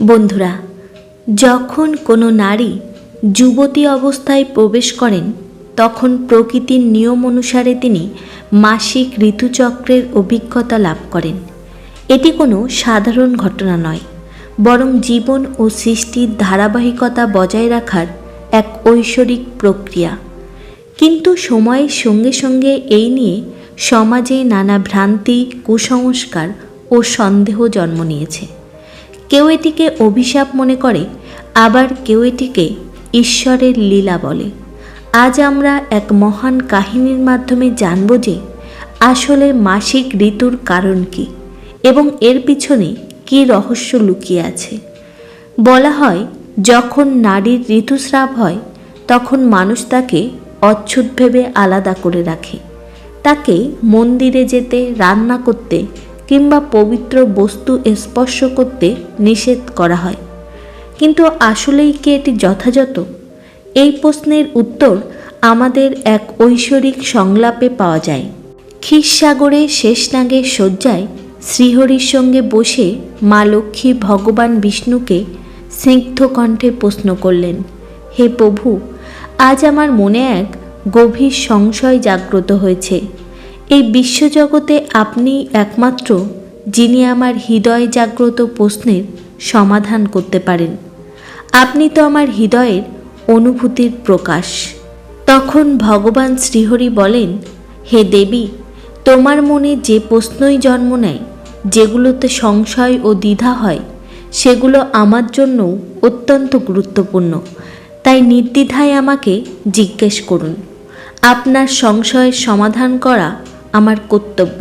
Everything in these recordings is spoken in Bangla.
বন্ধুরা, যখন কোনো নারী যুবতী অবস্থায় প্রবেশ করেন, তখন প্রকৃতির নিয়ম অনুসারে তিনি মাসিক ঋতুচক্রের অভিজ্ঞতা লাভ করেন। এটি কোনো সাধারণ ঘটনা নয়, বরং জীবন ও সৃষ্টির ধারাবাহিকতা বজায় রাখার এক ঐশ্বরিক প্রক্রিয়া। কিন্তু সময়ের সঙ্গে সঙ্গে এই নিয়ে সমাজে নানা ভ্রান্তি, কুসংস্কার ও সন্দেহ জন্ম নিয়েছে। কেউ এটিকে অভিশাপ মনে করে, আবার কেউ এটিকে ঈশ্বরের লীলা বলে। আজ আমরা এক মহান কাহিনীর মাধ্যমে জানব যে আসলে মাসিক ঋতুর কারণ কি এবং এর পিছনে কী রহস্য লুকিয়ে আছে। বলা হয়, যখন নারীর ঋতুস্রাব হয়, তখন মানুষ তাকে অচ্ছুত ভেবে আলাদা করে রাখে। তাকে মন্দিরে যেতে, রান্না করতে কিংবা পবিত্র বস্তু স্পর্শ করতে নিষেধ করা হয়। কিন্তু আসলেই কি এটি যথাযথ? এই প্রশ্নের উত্তর আমাদের এক ঐশ্বরিক সংলাপে পাওয়া যায়। ক্ষীরসাগরে শেষনাগের শয্যায় শ্রীহরির সঙ্গে বসে মা লক্ষ্মী ভগবান বিষ্ণুকে স্নিগ্ধ কণ্ঠে প্রশ্ন করলেন, হে প্রভু, আজ আমার মনে এক গভীর সংশয় জাগ্রত হয়েছে। এই বিশ্বজগতে আপনি একমাত্র যিনি আমার হৃদয় জাগ্রত প্রশ্নের সমাধান করতে পারেন। আপনি তো আমার হৃদয়ের অনুভূতির প্রকাশ। তখন ভগবান শ্রীহরি বলেন, হে দেবী, তোমার মনে যে প্রশ্নই জন্ম নেয়, যেগুলোতে সংশয় ও দ্বিধা হয়, সেগুলো আমার জন্য অত্যন্ত গুরুত্বপূর্ণ। তাই নির্দ্বিধায় আমাকে জিজ্ঞেস করুন। আপনার সংশয়ের সমাধান করা আমার কর্তব্য।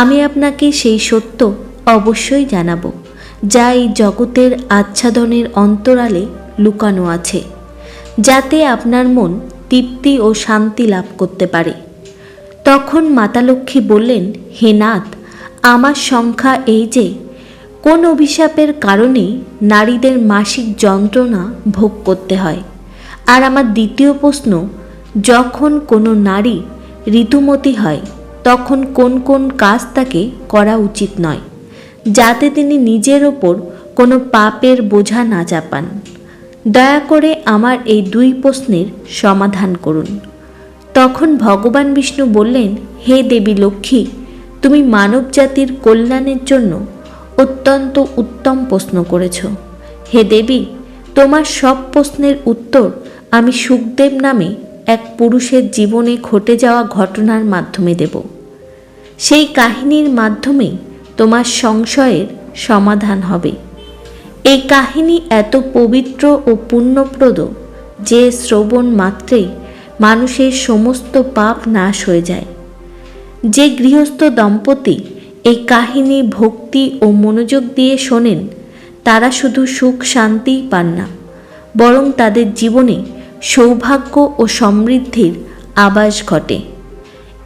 আমি আপনাকে সেই সত্য অবশ্যই জানাব, যা এই জগতের আচ্ছাদনের অন্তরালে লুকানো আছে, যাতে আপনার মন তৃপ্তি ও শান্তি লাভ করতে পারে। তখন মাতা লক্ষ্মী বললেন, হে নাথ, আমার সংখ্যা এই যে, কোন অভিশাপের কারণে নারীদের মাসিক যন্ত্রণা ভোগ করতে হয়। আর আমার দ্বিতীয় প্রশ্ন, যখন কোনো নারী ঋতুমতী হয় তখন কোন কোন কাজ তাকে করা উচিত নয়, যাতে তিনি নিজের ওপর কোনো পাপের বোঝা না চাপান। দয়া করে আমার এই দুই প্রশ্নের সমাধান করুন। তখন ভগবান বিষ্ণু বললেন, হে দেবী লক্ষ্মী, তুমি মানব জাতির কল্যাণের জন্য অত্যন্ত উত্তম প্রশ্ন করেছ। হে দেবী, তোমার সব প্রশ্নের উত্তর আমি সুখদেব নামে এক পুরুষের জীবনে ঘটে যাওয়া ঘটনার মাধ্যমে দেব। সেই কাহিনীর মাধ্যমেই তোমার সংশয়ের সমাধান হবে। এই কাহিনী এত পবিত্র ও পুণ্যপ্রদ যে শ্রবণ মাত্রেই মানুষের সমস্ত পাপ নাশ হয়ে যায়। যে গৃহস্থ দম্পতি এই কাহিনী ভক্তি ও মনোযোগ দিয়ে শোনেন, তারা শুধু সুখ শান্তিই পান না, বরং তাদের জীবনে সৌভাগ্য ও সমৃদ্ধির আবাস ঘটে।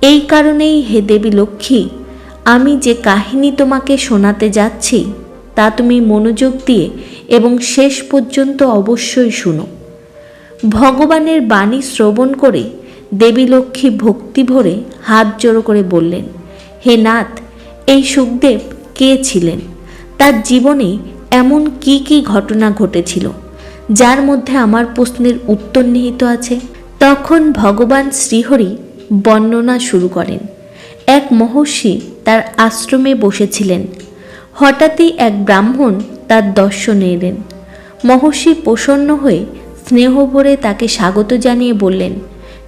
এই কারণেই হে দেবী লক্ষ্মী, আমি যে কাহিনী তোমাকে শোনাতে যাচ্ছি, তা তুমি মনোযোগ দিয়ে এবং শেষ পর্যন্ত অবশ্যই শুনো। ভগবানের বাণী শ্রবণ করে দেবী লক্ষ্মী ভক্তি ভরে হাত জোড়ো করে বললেন, হে নাথ, এই সুখদেব কে ছিলেন? তার জীবনে এমন কি কি ঘটনা ঘটেছিল, যার মধ্যে আমার প্রশ্নের উত্তর নিহিত আছে? তখন ভগবান শ্রীহরি বর্ণনা শুরু করেন। এক মহর্ষি তার আশ্রমে বসেছিলেন। হঠাৎই এক ব্রাহ্মণ তার দর্শনে এলেন। মহর্ষি প্রসন্ন হয়ে স্নেহ ভরে তাকে স্বাগত জানিয়ে বললেন,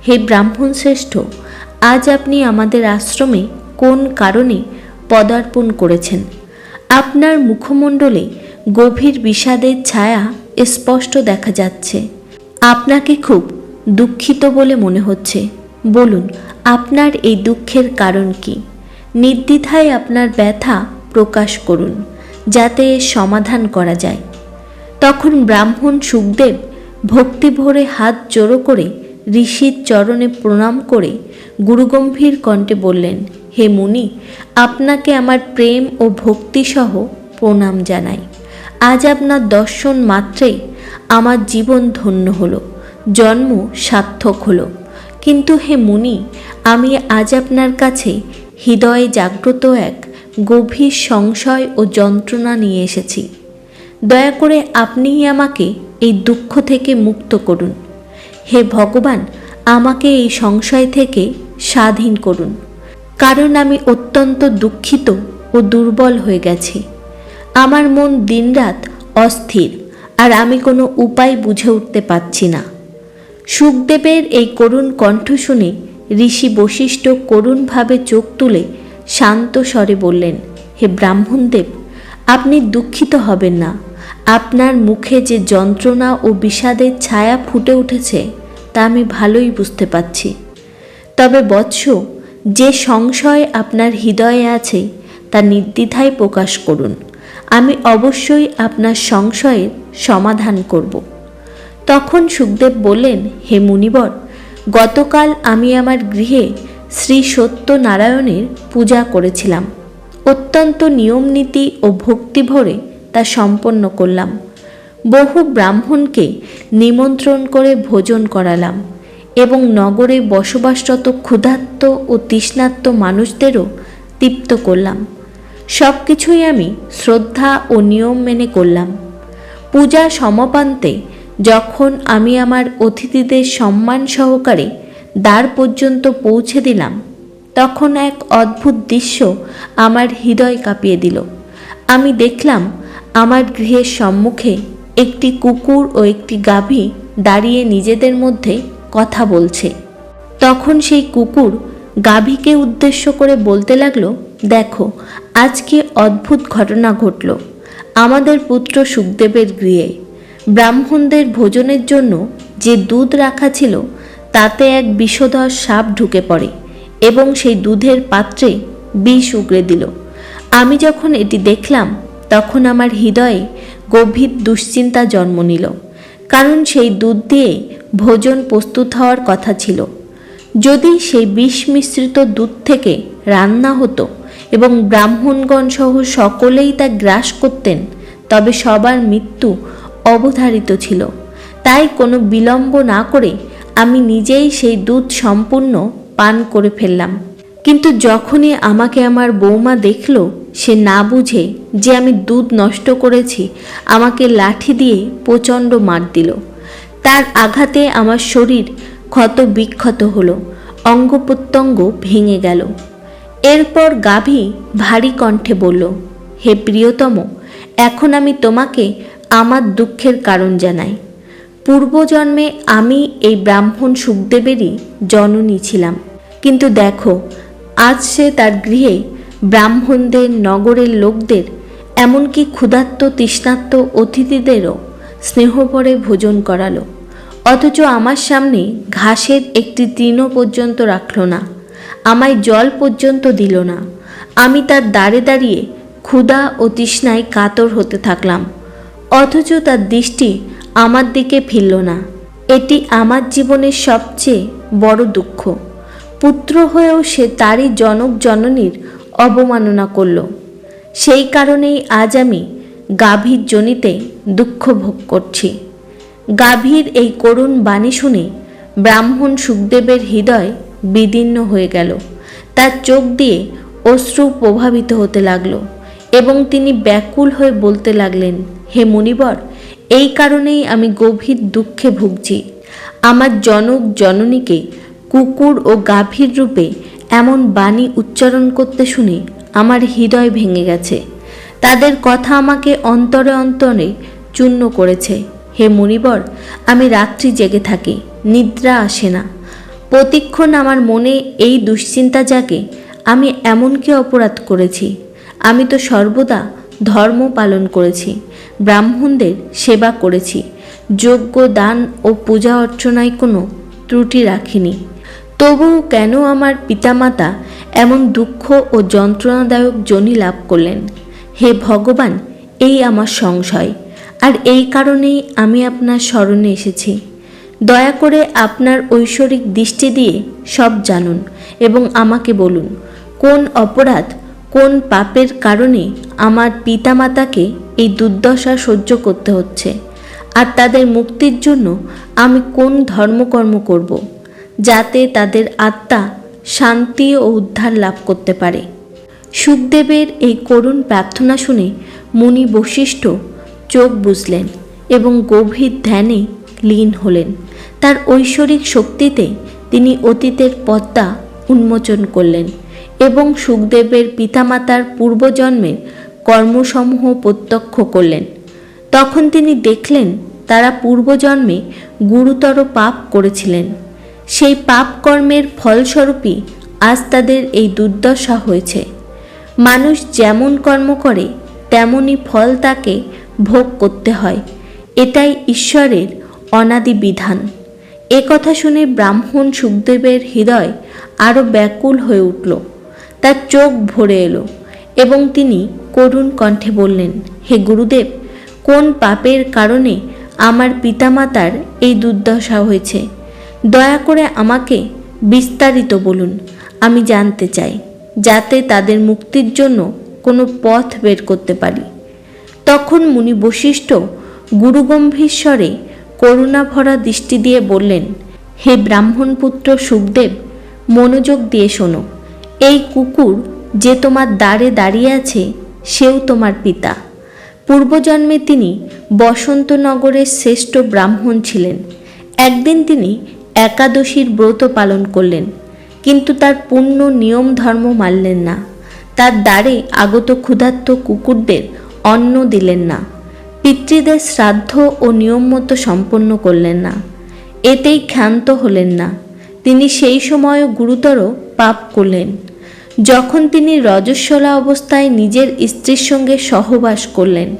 হে ব্রাহ্মণ শ্রেষ্ঠ, আজ আপনি আমাদের আশ্রমে কোন কারণে পদার্পণ করেছেন? আপনার মুখমণ্ডলে গভীর বিষাদের ছায়া স্পষ্ট দেখা যাচ্ছে। আপনাকে খুব দুঃখিত বলে মনে হচ্ছে। বলুন, আপনার এই দুঃখের কারণ কি? নির্দ্বিধায় আপনার ব্যথা প্রকাশ করুন, যাতে সমাধান করা যায়। তখন ব্রাহ্মণ সুখদেব ভক্তি ভরে হাত জোড়ো করে ঋষির চরণে প্রণাম করে গুরুগম্ভীর কণ্ঠে বললেন, হে মুনি, আপনাকে আমার প্রেম ও ভক্তিসহ প্রণাম জানাই। আজ আপনার দর্শন মাত্রেই আমার জীবন ধন্য হলো, জন্ম সার্থক হলো। কিন্তু হে মুনি, আমি আজ আপনার কাছে হৃদয়ে জাগ্রত এক গভীর সংশয় ও যন্ত্রণা নিয়ে এসেছি। দয়া করে আপনিই আমাকে এই দুঃখ থেকে মুক্ত করুন। হে ভগবান, আমাকে এই সংশয় থেকে স্বাধীন করুন। কারণ আমি অত্যন্ত দুঃখিত ও দুর্বল হয়ে গেছি। আমার মন দিনরাত অস্থির, আর আমি কোনো উপায় বুঝে উঠতে পারছি না। সুখদেবের এই করুণ কণ্ঠ শুনে ঋষি বশিষ্ঠ করুণভাবে চোখ তুলে শান্ত স্বরে বললেন, হে ব্রাহ্মণদেব, আপনি দুঃখিত হবেন না। আপনার মুখে যে যন্ত্রণা ও বিষাদের ছায়া ফুটে উঠেছে, তা আমি ভালোই বুঝতে পারছি। তবে বৎস, যে সংশয় আপনার হৃদয়ে আছে, তা নির্দ্বিধায় প্রকাশ করুন। আমি অবশ্যই আপনার সংশয়ের সমাধান করব। তখন সুখদেব বললেন, হে মুনিবর, গতকাল আমি আমার গৃহে শ্রী সত্যনারায়ণের পূজা করেছিলাম। অত্যন্ত নিয়মনীতি ও ভক্তি ভরে তা সম্পন্ন করলাম। বহু ব্রাহ্মণকে নিমন্ত্রণ করে ভোজন করালাম এবং নগরে বসবাসরত ক্ষুধার্ত ও তৃষ্ণার্ত মানুষদেরও তৃপ্ত করলাম। সব কিছুই আমি শ্রদ্ধা ও নিয়ম মেনে করলাম। পূজা সমাপান্তে যখন আমি আমার অতিথিদের সম্মান সহকারে দ্বার পর্যন্ত পৌঁছে দিলাম, তখন এক অদ্ভুত দৃশ্য আমার হৃদয় কাঁপিয়ে দিল। আমি দেখলাম আমার গৃহের সম্মুখে একটি কুকুর ও একটি গাভী দাঁড়িয়ে নিজেদের মধ্যে কথা বলছে। তখন সেই কুকুর গাভীকে উদ্দেশ্য করে বলতে লাগল, দেখো, আজকে অদ্ভুত ঘটনা ঘটল। আমাদের পুত্র সুখদেবের গৃহে। ব্রাহ্মণদের ভোজনের জন্য যে দুধ রাখা ছিল, তাতে এক বিষধর সাপ ঢুকে পড়ে এবং সেই দুধের পাত্রে বিষ উগড়ে দিল। আমি যখন এটি দেখলাম, তখন আমার হৃদয়ে গভীর দুশ্চিন্তা জন্ম নিল, কারণ সেই দুধ দিয়ে ভোজন প্রস্তুত হওয়ার কথা ছিল। যদি সেই বিষ মিশ্রিত দুধ থেকে রান্না হতো এবং ব্রাহ্মণগণ সহ সকলেই তা গ্রাস করতেন, তবে সবার মৃত্যু অবধারিত ছিল। তাই কোনো বিলম্ব না করে আমি নিজেই সেই দুধ সম্পূর্ণ পান করে ফেললাম। কিন্তু যখনই আমাকে আমার বৌমা দেখল, সে না বুঝে যে আমি দুধ নষ্ট করেছি, আমাকে লাঠি দিয়ে প্রচণ্ড মার দিল। তার আঘাতে আমার শরীর ক্ষত বিক্ষত হলো অঙ্গ প্রত্যঙ্গ ভেঙে গেল। এরপর গাভী ভারী কণ্ঠে বলল, হে প্রিয়তম, এখন আমি তোমাকে আমার দুঃখের কারণ জানাই পূর্বজন্মে আমি এই ব্রাহ্মণ সুখদেবেরই জননী ছিলাম। কিন্তু দেখো, আজ সে তার গৃহে ব্রাহ্মণদের, নগরের লোকদের, এমনকি ক্ষুধার্ত, তৃষ্ণার্ত অতিথিদেরও স্নেহভরে ভোজন করালো। অথচ আমার সামনে ঘাসের একটি তৃণ পর্যন্ত রাখল না, আমায় জল পর্যন্ত দিল না। আমি তার দাঁড়ে দাঁড়িয়ে ক্ষুধা ও তৃষ্ণায় কাতর হতে থাকলাম। অথচ তার দৃষ্টি আমার দিকে ফিরল না। এটি আমার জীবনের সবচেয়ে বড় দুঃখ। পুত্র হয়েও সে তারই জনক জননীর অবমাননা করল। সেই কারণেই আজ আমি গাভীর জনিতে দুঃখ ভোগ করছি। গাভীর এই করুণ বাণী শুনে ব্রাহ্মণ সুখদেবের হৃদয় বিদীর্ণ হয়ে গেল। তার চোখ দিয়ে অশ্রু প্রভাবিত হতে লাগল। এবং তিনি ব্যাকুল হয়ে বলতে লাগলেন, হে মুনিবর এই কারণেই আমি গভীর দুঃখে ভুগছি। আমার জনক জননীকে কুকুর ও গাভীর রূপে এমন বাণী উচ্চারণ করতে শুনে আমার হৃদয় ভেঙে গেছে। তাদের কথা আমাকে অন্তরে অন্তরে চূর্ণ করেছে। হে মুনিবর আমি রাত্রি জেগে থাকি, নিদ্রা আসে না। প্রতিক্ষণ আমার মনে এই দুশ্চিন্তা জাগে, আমি এমন কি অপরাধ করেছি। আমি তো সর্বদা ধর্ম পালন করেছি, ব্রাহ্মণদের সেবা করেছি, যজ্ঞ, দান ও পূজা অর্চনায় কোনো ত্রুটি রাখিনি। তবুও কেন আমার পিতামাতা এমন দুঃখ ও যন্ত্রণাদায়ক জনি লাভ করলেন? হে ভগবান, এই আমার সংশয়। আর এই কারণেই আমি আপনার স্মরণে এসেছি। দয়া করে আপনার ঐশ্বরিক দৃষ্টি দিয়ে সব জানুন এবং আমাকে বলুন, কোন অপরাধ কোন পাপের কারণে আমার পিতামাতাকে এই দুর্দশা সহ্য করতে হচ্ছে? আর তাদের মুক্তির জন্য আমি কোন ধর্মকর্ম করব যাতে তাদের আত্মা শান্তি ও উদ্ধার লাভ করতে পারে? সুখদেবের এই করুণ প্রার্থনা শুনে মুনি বশিষ্ঠ চোখ বুঝলেন এবং গভীর ধ্যানে লীন হলেন। তার ঐশ্বরিক শক্তিতে তিনি অতীতের পদ্মা উন্মোচন করলেন। এবং সুখদেবের পিতামাতার পূর্বজন্মের কর্মসমূহ প্রত্যক্ষ করলেন। তখন তিনি দেখলেন তারা পূর্বজন্মে গুরুতর পাপ করেছিলেন। সেই পাপ কর্মের ফলস্বরূপই আজ তাদের এই দুর্দশা হয়েছে। মানুষ যেমন কর্ম করে তেমনই ফল তাকে ভোগ করতে হয়। এটাই ঈশ্বরের অনাদি বিধান। এ কথা শুনে ব্রাহ্মণ সুখদেবের হৃদয় আরও ব্যাকুল হয়ে উঠল। তার চোখ ভরে এলো এবং তিনি করুণ কণ্ঠে বললেন, হে গুরুদেব, কোন পাপের কারণে আমার পিতামাতার এই দুর্দশা হয়েছে? দয়া করে আমাকে বিস্তারিত বলুন, আমি জানতে চাই, যাতে তাদের মুক্তির জন্য কোনো পথ বের করতে পারি। তখন মুনি বশিষ্ঠ গুরুগম্ভীশ্বরে করুণা ভরা দৃষ্টি দিয়ে বললেন, হে ব্রাহ্মণপুত্র সুখদেব, মনোযোগ দিয়ে শোনো। এই কুকুর যে তোমার দ্বারে দাঁড়িয়ে আছে, সেও তোমার পিতা। পূর্বজন্মে তিনি বসন্তনগরের শ্রেষ্ঠ ব্রাহ্মণ ছিলেন। একদিন তিনি একাদশীর ব্রত পালন করলেন, কিন্তু তার পূর্ণ নিয়ম, ধর্ম মানলেন না। তার দ্বারে আগত ক্ষুধার্ত কুকুরদের অন্ন দিলেন না। পিতৃদের শ্রাদ্ধ ও নিয়ম মতো সম্পন্ন করলেন না। এতেই ক্ষান্ত হলেন না। তিনি সেই সময়ও গুরুতর পাপ করলেন। যখন তিনি রজস্বলা অবস্থায় নিজের স্ত্রীর সঙ্গে সহবাস করলেন,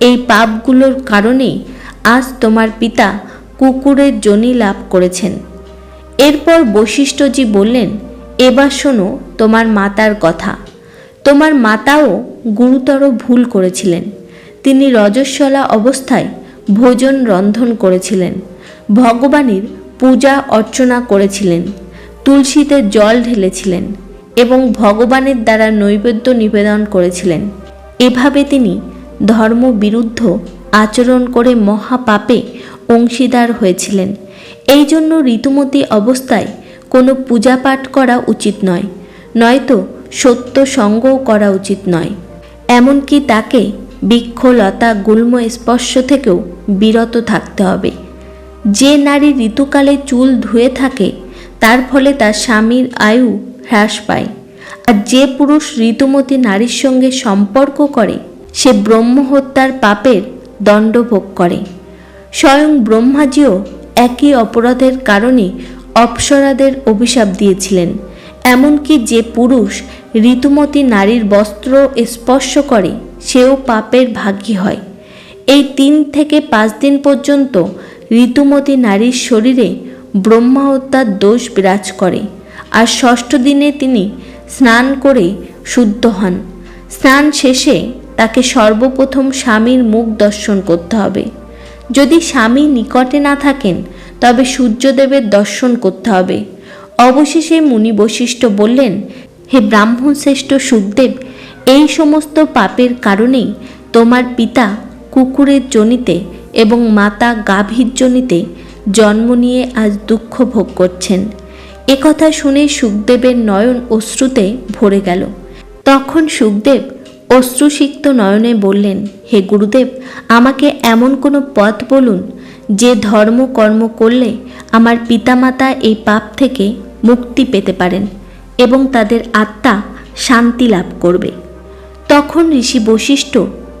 এই পাপগুলোর কারণেই আজ তোমার পিতা কুকুরের জনি লাভ করেছেন। এরপর বশিষ্ঠজি বললেন, এবার শোনো তোমার মাতার কথা। তোমার মাতাও গুরুতর ভুল করেছিলেন। তিনি রজস্বলা অবস্থায় ভোজন রন্ধন করেছিলেন, ভগবানের পূজা অর্চনা করেছিলেন, তুলসীতে জল ঢেলেছিলেন এবং ভগবানের দ্বারা নৈবেদ্য নিবেদন করেছিলেন। এভাবে তিনি ধর্মবিরুদ্ধ আচরণ করে মহাপাপে অংশীদার হয়েছিলেন। এই জন্য ঋতুমতী অবস্থায় কোনো পূজা পাঠ করা উচিত নয়, নয়তো সত্য সঙ্গও করা উচিত নয়। এমনকি তাকে বৃক্ষ, লতা, গুল্ম, স্পর্শ থেকেও বিরত থাকতে হবে। যে নারী ঋতুকালে চুল ধুয়ে থাকে, তার ফলে তার স্বামীর আয়ু হ্রাস পায়। আর যে পুরুষ ঋতুমতী নারীর সঙ্গে সম্পর্ক করে, সে ব্রহ্মহত্যার পাপের দণ্ড ভোগ করে। স্বয়ং ব্রহ্মাজিও একই অপরাধের কারণে অপ্সরাদের অভিশাপ দিয়েছিলেন। এমনকি যে পুরুষ ঋতুমতী নারীর বস্ত্র স্পর্শ করে, সেও পাপের ভাগী হয়। এই তিন থেকে পাঁচ দিন পর্যন্ত ঋতুমতী নারীর শরীরে ব্রহ্মা হত্যার দোষ বিরাজ করে। আর ষষ্ঠ দিনে তিনি স্নান করে শুদ্ধ হন। স্নান শেষে তাকে সর্বপ্রথম স্বামীর মুখ দর্শন করতে হবে। যদি স্বামী নিকটে না থাকেন, তবে সূর্যদেবের দর্শন করতে হবে। অবশেষে মুনি বশিষ্ঠ বললেন, হে ব্রাহ্মণ শ্রেষ্ঠ সুখদেব, এই সমস্ত পাপের কারণেই তোমার পিতা কুকুরের জনিতে এবং মাতা গাভীর জনিতে জন্ম নিয়ে আজ দুঃখ ভোগ করছেন। একথা শুনে সুখদেবের নয়ন অশ্রুতে ভরে গেল। তখন সুখদেব অশ্রুসিক্ত নয়নে বললেন, হে গুরুদেব, আমাকে এমন কোনো পথ বলুন, যে ধর্ম কর্ম করলে আমার পিতামাতা এই পাপ থেকে মুক্তি পেতে পারেন এবং তাদের আত্মা শান্তি লাভ করবে। তখন ঋষি বশিষ্ঠ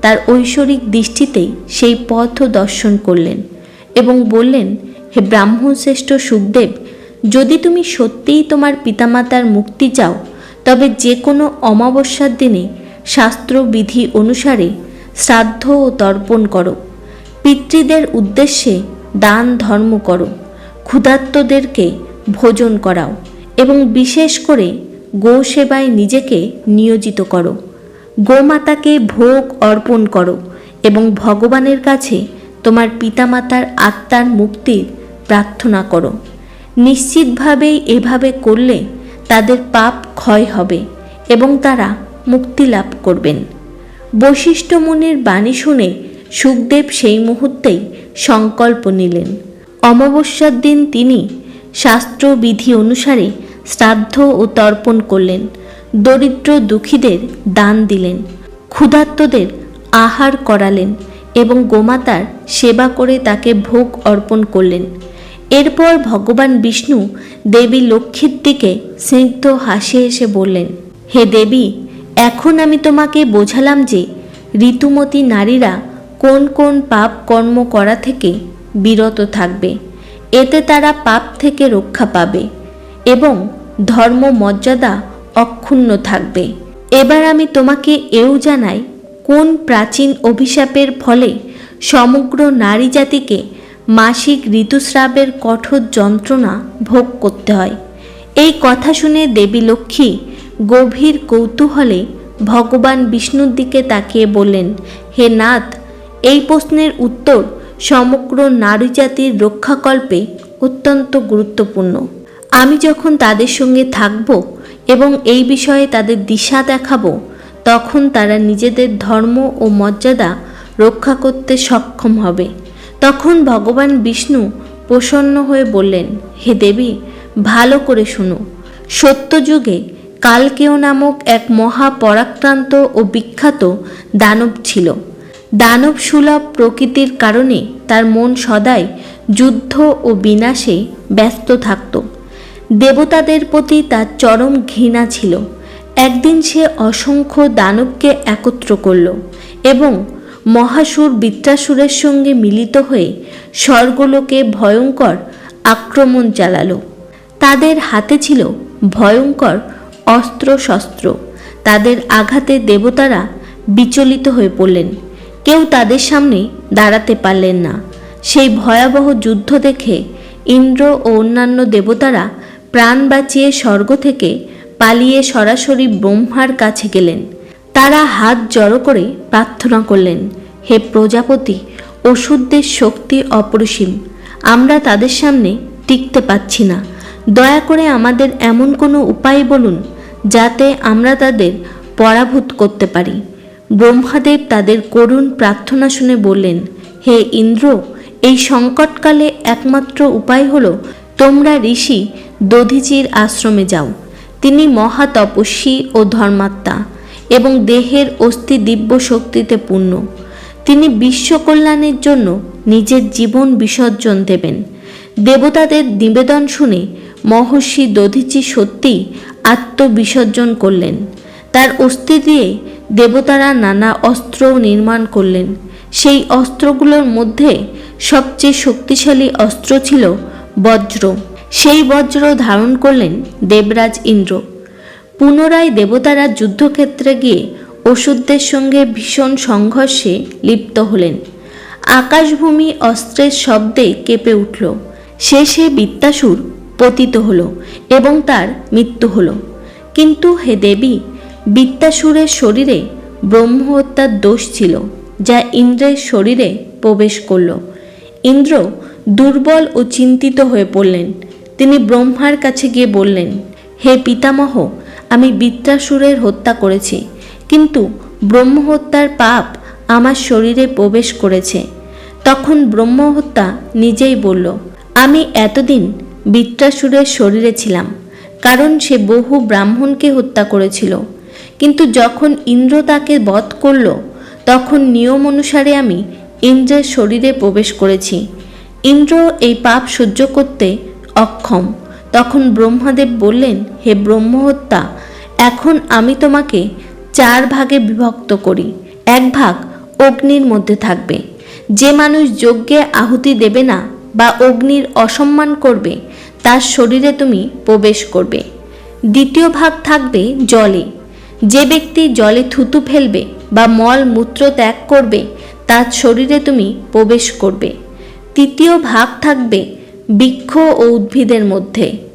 তার ঐশ্বরিক দৃষ্টিতেই সেই পথ দর্শন করলেন এবং বললেন, হে ব্রাহ্মণ শ্রেষ্ঠ সুখদেব যদি তুমি সত্যিই তোমার পিতামাতার মুক্তি চাও, তবে যে কোনো অমাবস্যার দিনে শাস্ত্রবিধি অনুসারে শ্রাদ্ধ ও তর্পণ করো। পিতৃদের উদ্দেশ্যে দান ধর্ম করো। ক্ষুধার্তদেরকে ভোজন করাও এবং বিশেষ করে গো সেবায় নিজেকে নিয়োজিত করো। গোমাতাকে ভোগ অর্পণ করো এবং ভগবানের কাছে তোমার পিতামাতার আত্মার মুক্তির প্রার্থনা করো। নিশ্চিতভাবেই এভাবে করলে তাদের পাপ ক্ষয় হবে এবং তারা মুক্তি লাভ করবেন। বশিষ্ঠ মুনির বাণী শুনে সুখদেব সেই মুহূর্তেই সংকল্প নিলেন। অমাবস্যার দিন তিনি শাস্ত্রবিধি অনুসারে শ্রাদ্ধ ও তর্পণ করলেন। দরিদ্র দুঃখীদের দান দিলেন। ক্ষুধার্তদের আহার করালেন এবং গোমাতার সেবা করে তাকে ভোগ অর্পণ করলেন। এরপর ভগবান বিষ্ণু দেবী লক্ষ্মীর দিকে স্নিগ্ধ হাসি এসে বললেন, হে দেবী, এখন আমি তোমাকে বোঝালাম যে ঋতুমতী নারীরা কোন কোন পাপ কর্ম করা থেকে বিরত থাকবে। এতে তারা পাপ থেকে রক্ষা পাবে এবং ধর্ম মর্যাদা অক্ষুণ্ণ থাকবে। এবার আমি তোমাকে এও জানাই, কোন প্রাচীন অভিশাপের ফলে সমগ্র নারী জাতিকে মাসিক ঋতুস্রাবের কঠোর যন্ত্রণা ভোগ করতে হয়। এই কথা শুনে দেবী লক্ষ্মী গভীর কৌতূহলে ভগবান বিষ্ণুর দিকে তাকিয়ে বললেন, হে নাথ, এই প্রশ্নের উত্তর সমগ্র নারী জাতির রক্ষাকল্পে অত্যন্ত গুরুত্বপূর্ণ। আমি যখন তাদের সঙ্গে থাকব এবং এই বিষয়ে তাদের দিশা দেখাবো, তখন তারা নিজেদের ধর্ম ও মর্যাদা রক্ষা করতে সক্ষম হবে। তখন ভগবান বিষ্ণু প্রসন্ন হয়ে বললেন, হে দেবী, ভালো করে শুনো। সত্যযুগে কালকেয় নামক এক মহা পরাক্রান্ত ও বিখ্যাত দানব ছিল। দানব সুলভ প্রকৃতির কারণে তার মন সদাই যুদ্ধ ও বিনাশে ব্যস্ত থাকত। দেবতাদের প্রতি তার চরম ঘৃণা ছিল। একদিন সে অসংখ্য দানবকে একত্র করল এবং মহাসুর বিত্রাসুরের সঙ্গে মিলিত হয়ে স্বর্গলোকে ভয়ঙ্কর আক্রমণ চালালো। তাদের হাতে ছিল ভয়ঙ্কর অস্ত্র শস্ত্র তাদের আঘাতে দেবতারা বিচলিত হয়ে পড়লেন। কেউ তাদের সামনে দাঁড়াতে পারলেন না। সেই ভয়াবহ যুদ্ধ দেখে ইন্দ্র ও অন্যান্য দেবতারা প্রাণ বাঁচিয়ে স্বর্গ থেকে পালিয়ে সরাসরি ব্রহ্মার কাছে গেলেন। তারা হাত জড়ো করে প্রার্থনা করলেন, হে প্রজাপতি ওষুধদের শক্তি অপরিসীম, আমরা তাদের সামনে টিকতে পাচ্ছি না। দয়া করে আমাদের এমন কোনো উপায় বলুন, যাতে আমরা তাদের পরাভূত করতে পারি। ব্রহ্মাদেব তাদের করুণ প্রার্থনা শুনে বললেন, হে ইন্দ্র, এই সংকটকালে একমাত্র উপায় হলো তোমরা ঋষি দধিচির আশ্রমে যাও। তিনি মহা তপস্বী ও ধর্মাত্মা। এবং দেহের অস্থি দিব্য শক্তিতে পূর্ণ। তিনি বিশ্বকল্যাণের জন্য নিজের জীবন বিসর্জন দেবেন। দেবতাদের নিবেদন শুনে মহর্ষি দধিচি সত্যিই আত্মবিসর্জন করলেন। তার অস্থি দিয়ে দেবতারা নানা অস্ত্র নির্মাণ করলেন। সেই অস্ত্রগুলোর মধ্যে সবচেয়ে শক্তিশালী অস্ত্র ছিল বজ্র। সেই বজ্র ধারণ করলেন দেবরাজ ইন্দ্র। পুনরায় দেবতারা যুদ্ধক্ষেত্রে গিয়ে ওষুধদের সঙ্গে ভীষণ সংঘর্ষে লিপ্ত হলেন। আকাশভূমি অস্ত্রের শব্দে কেঁপে উঠল। শেষে বিত্তাসুর পতিত হল এবং তার মৃত্যু হল। কিন্তু হে দেবী বিত্তাসুরের শরীরে ব্রহ্মহত্যার দোষ ছিল, যা ইন্দ্রের শরীরে প্রবেশ করল। ইন্দ্র দুর্বল ও চিন্তিত হয়ে পড়লেন। তিনি ব্রহ্মার কাছে গিয়ে বললেন, হে পিতামহ আমি বিত্রাসুরের হত্যা করেছি। কিন্তু ব্রহ্মহত্যার পাপ আমার শরীরে প্রবেশ করেছে। তখন ব্রহ্মহত্যা নিজেই বলল, আমি এতদিন বিত্রাসুরের শরীরে ছিলাম, কারণ সে বহু ব্রাহ্মণকে হত্যা করেছিল। কিন্তু যখন ইন্দ্র তাকে বধ করল, তখন নিয়ম অনুসারে আমি ইন্দ্রের শরীরে প্রবেশ করেছি। ইন্দ্র এই পাপ সহ্য করতে অক্ষম। তখন ব্রহ্মাদেব বললেন, হে ব্রহ্মহত্যা, এখন আমি তোমাকে চার ভাগে বিভক্ত করি। এক ভাগ অগ্নির মধ্যে থাকবে। যে মানুষ যজ্ঞে আহুতি দেবে না বা অগ্নির অসম্মান করবে, তার শরীরে তুমি প্রবেশ করবে। দ্বিতীয় ভাগ থাকবে জলে। যে ব্যক্তি জলে থুতু ফেলবে বা মল মূত্র ত্যাগ করবে, তার শরীরে তুমি প্রবেশ করবে। তৃতীয় ভাগ থাকবে বৃক্ষ ও উদ্ভিদের মধ্যে।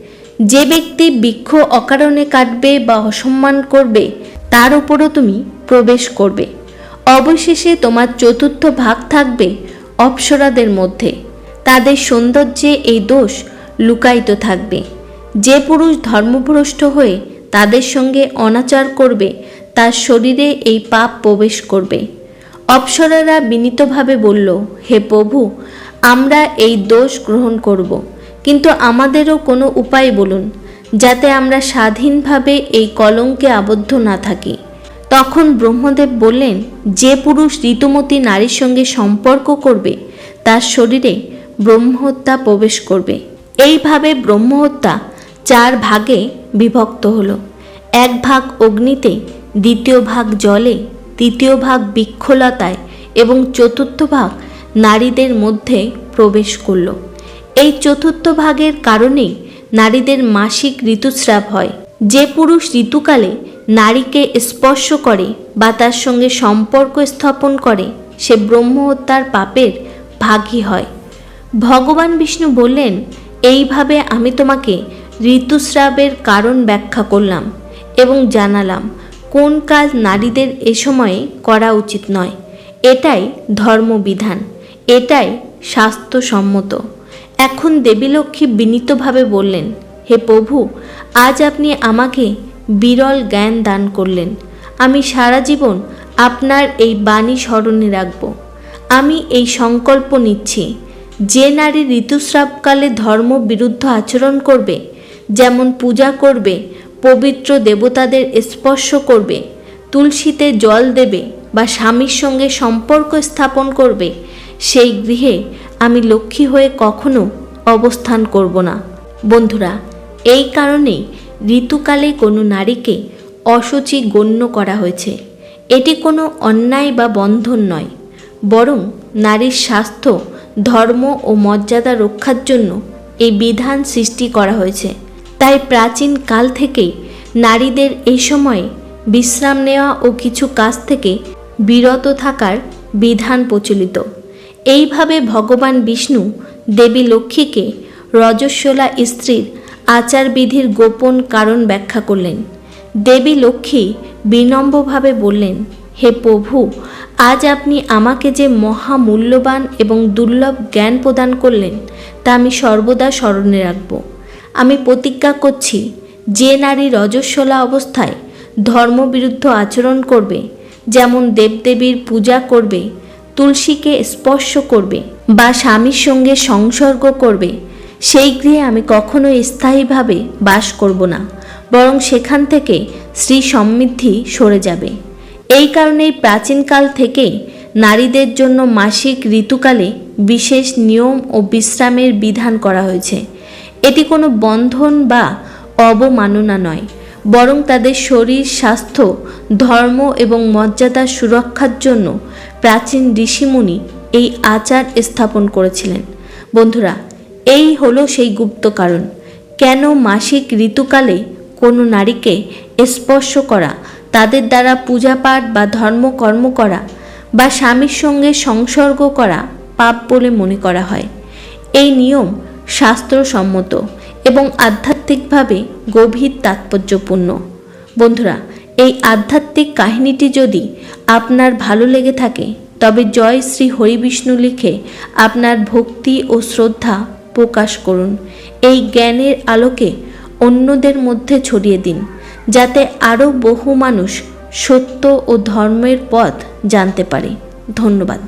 যে ব্যক্তি বৃক্ষ অকারণে কাটবে বা অসম্মান করবে, তার উপরও তুমি প্রবেশ করবে। অবশেষে তোমার চতুর্থ ভাগ থাকবে অপ্সরাদের মধ্যে। তাদের সৌন্দর্যে এই দোষ লুকায়িত থাকবে। যে পুরুষ ধর্মভ্রষ্ট হয়ে তাদের সঙ্গে অনাচার করবে, তার শরীরে এই পাপ প্রবেশ করবে। অপ্সরারা বিনীতভাবে বলল, হে প্রভু, আমরা এই দোষ গ্রহণ করব। কিন্তু আমাদেরও কোনো উপায় বলুন, যাতে আমরা স্বাধীনভাবে এই কলঙ্কে আবদ্ধ না থাকি। তখন ব্রহ্মদেব বললেন, যে পুরুষ ঋতুমতী নারীর সঙ্গে সম্পর্ক করবে, তার শরীরে ব্রহ্মহত্যা প্রবেশ করবে। এইভাবে ব্রহ্মহত্যা চার ভাগে বিভক্ত হলো। এক ভাগ অগ্নিতে, দ্বিতীয় ভাগ জলে, তৃতীয় ভাগ বৃক্ষলতায় এবং চতুর্থ ভাগ নারীদের মধ্যে প্রবেশ করল। এই চতুর্থ ভাগের কারণেই নারীদের মাসিক ঋতুস্রাব হয়। যে পুরুষ ঋতুকালে নারীকে স্পর্শ করে বা তার সঙ্গে সম্পর্ক স্থাপন করে, সে ব্রহ্মহত্যার পাপের ভাগী হয়। ভগবান বিষ্ণু বললেন, এইভাবে আমি তোমাকে ঋতুস্রাবের কারণ ব্যাখ্যা করলাম এবং জানালাম, কোন কাজ নারীদের এ সময়ে করা উচিত নয়। এটাই ধর্মবিধান, এটাই স্বাস্থ্যসম্মত। এখন দেবীলক্ষ্মী বিনীতভাবে বললেন, হে প্রভু, আজ আপনি আমাকে বিরল জ্ঞান দান করলেন। আমি সারা জীবন আপনার এই বাণী স্মরণে রাখব। আমি এই সংকল্প নিচ্ছি, যে নারী ঋতুস্রাবকালে ধর্ম বিরুদ্ধ আচরণ করবে, যেমন পূজা করবে, পবিত্র দেবতাদের স্পর্শ করবে, তুলসীতে জল দেবে বা স্বামীর সঙ্গে সম্পর্ক স্থাপন করবে, সেই গৃহে আমি লক্ষ্মী হয়ে কখনো অবস্থান করব না। বন্ধুরা, এই কারণেই ঋতুকালে কোনো নারীকে অসুচি গণ্য করা হয়েছে। এটি কোনো অন্যায় বা বন্ধন নয়, বরং নারীর স্বাস্থ্য, ধর্ম ও মর্যাদা রক্ষার জন্য এই বিধান সৃষ্টি করা হয়েছে। তাই প্রাচীন কাল থেকেই নারীদের এই সময়ে বিশ্রাম নেওয়া ও কিছু কাজ থেকে বিরত থাকার বিধান প্রচলিত। এইভাবে ভগবান বিষ্ণু দেবী লক্ষ্মীকে রজস্বলা স্ত্রীর আচারবিধির গোপন কারণ ব্যাখ্যা করলেন। দেবী লক্ষ্মী বিনম্রভাবে বললেন, হে প্রভু, আজ আপনি আমাকে যে মহা মূল্যবান এবং দুর্লভ জ্ঞান প্রদান করলেন, তা আমি সর্বদা স্মরণে রাখব। আমি প্রতিজ্ঞা করছি, যে নারী রজস্বলা অবস্থায় ধর্মবিরুদ্ধ আচরণ করবে, যেমন দেবদেবীর পূজা করবে তুলসীকে স্পর্শ করবে বা স্বামীর সঙ্গে সংসর্গ করবে, সেই গৃহে আমি কখনো স্থায়ীভাবে বাস করব না, বরং সেখান থেকে শ্রী সমৃদ্ধি সরে যাবে। এই কারণেই প্রাচীনকাল থেকেই নারীদের জন্য মাসিক ঋতুকালে বিশেষ নিয়ম ও বিশ্রামের বিধান করা হয়েছে। এটি কোনো বন্ধন বা অবমাননা নয়, বরং তাদের শরীর, স্বাস্থ্য, ধর্ম এবং মর্যাদা সুরক্ষার জন্য প্রাচীন ঋষিমুনি এই আচার স্থাপন করেছিলেন। বন্ধুরা, এই হলো সেই গুপ্ত কারণ। কেন মাসিক ঋতুকালে কোনো নারীকে স্পর্শ করা, তাদের দ্বারা পূজাপাঠ বা ধর্মকর্ম করা বা স্বামীর সঙ্গে সংসর্গ করা পাপ বলে মনে করা হয়। এই নিয়ম শাস্ত্রসম্মত এবং আধ্যাত্মিকভাবে গভীর তাৎপর্যপূর্ণ। বন্ধুরা এই আধ্যাত্মিক কাহিনীটি যদি আপনার ভালো লেগে থাকে, তবে জয় শ্রী হরিবিষ্ণু লিখে আপনার ভক্তি ও শ্রদ্ধা প্রকাশ করুন। এই জ্ঞানের আলোকে অন্যদের মধ্যে ছড়িয়ে দিন, যাতে আরও বহু মানুষ সত্য ও ধর্মের পথ জানতে পারে। ধন্যবাদ।